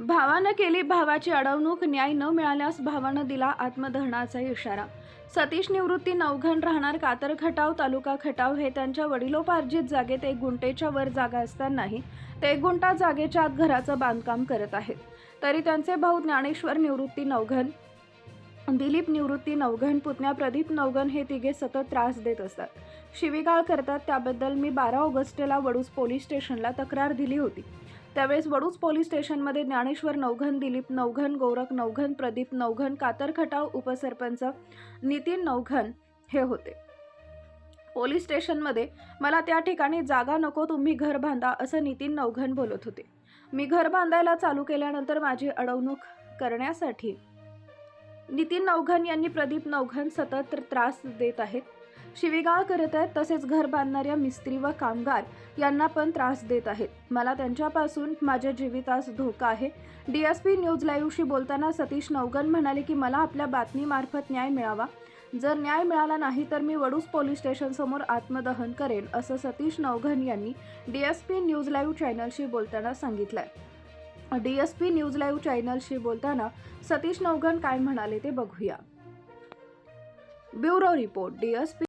भावानं केली भावाची अडवणूक न्याय न मिळाल्यास भावानं दिला आत्मदहनाचा इशारा. सतीश निवृत्ती नवघण राहणार कातर खटाव तालुका खटाव हे त्यांच्या वडिलोपार्जित जागेत एक गुंटेच्या वर जागा असतानाही ते एक गुंटा जागेच्या आत घराचं बांधकाम करत आहेत. तरी त्यांचे भाऊ ज्ञानेश्वर निवृत्ती नवघन दिलीप निवृत्ती नवघण पुतण्या प्रदीप नवघण हे तिघे सतत त्रास देत असतात. शिवीगाळ करतात त्याबद्दल मी बारा ऑगस्टला वडूज पोलीस स्टेशनला तक्रार दिली होती. त्यावेळेस वडूज पोलीस स्टेशनमध्ये ज्ञानेश्वर नवघन दिलीप नवघन गोरख नवघन प्रदीप नवघन कातरखटाव उपसरपंच नितीन नवघन हे होते. पोलीस स्टेशनमध्ये मला त्या ठिकाणी जागा नको तुम्ही घर बांधा असं नितीन नवघन बोलत होते. मी घर बांधायला चालू केल्यानंतर माझी अडवणूक करण्यासाठी नितीन नवघन यांनी प्रदीप नवघन सतत त्रास देत आहेत. शिवीगाळ करत आहेत तसेच घर बांधणाऱ्या मिस्त्री व कामगार यांना पण त्रास देत आहेत. मला त्यांच्यापासून माझ्या जीवितास धोका आहे. डी एस पी न्यूज लाईव्हशी बोलताना सतीश नवगन म्हणाले की मला आपल्या बातमीमार्फत न्याय मिळावा. जर न्याय मिळाला नाही तर मी वडूस पोलीस स्टेशनसमोर आत्मदहन करेन असं सतीश नवघन यांनी D S P news live चॅनलशी बोलताना सांगितलंय. D S P news live चॅनलशी बोलताना सतीश नवघन काय म्हणाले ते बघूया. Bureau report D S P